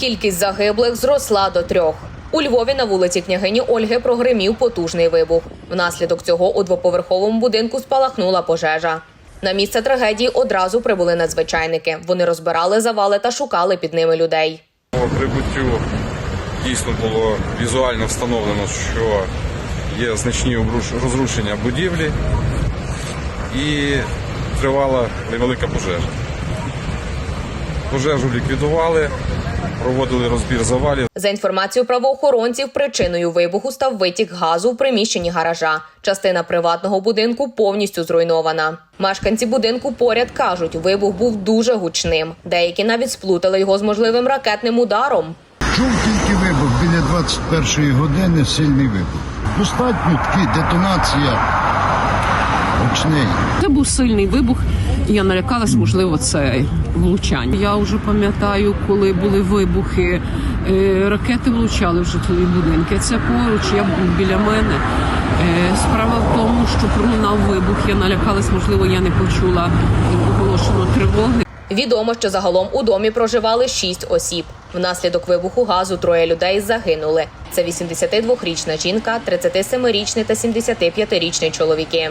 Кількість загиблих зросла до трьох. У Львові на вулиці княгині Ольги прогримів потужний вибух. Внаслідок цього у двоповерховому будинку спалахнула пожежа. На місце трагедії одразу прибули надзвичайники. Вони розбирали завали та шукали під ними людей. По прибуттю дійсно було візуально встановлено, що є значні розрушення будівлі і тривала невелика пожежа. Пожежу ліквідували, проводили розбір завалів. За інформацією правоохоронців, причиною вибуху став витік газу в приміщенні гаража. Частина приватного будинку повністю зруйнована. Мешканці будинку поряд кажуть, вибух був дуже гучним. Деякі навіть сплутали його з можливим ракетним ударом. Чув тільки вибух біля 21-ї години, сильний вибух. Достатньо такий детонація гучний. Це був сильний вибух. Я налякалась, можливо, це влучання. Я вже пам'ятаю, коли були вибухи, е, ракети влучали в житлові будинки. Це поруч, я був біля мене. Е, Справа в тому, що пролунав вибух. Я налякалась, можливо, я не почула оголошено тривоги. Відомо, що загалом у домі проживали шість осіб. Внаслідок вибуху газу троє людей загинули. Це 82-річна жінка, 37-річний та 75-річний чоловіки.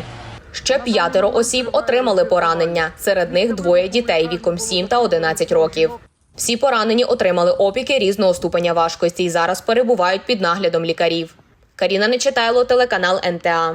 Ще п'ятеро осіб отримали поранення. Серед них двоє дітей віком 7 та 11 років. Всі поранені отримали опіки різного ступеня важкості і зараз перебувають під наглядом лікарів. Каріна Нечитайло, телеканал НТА.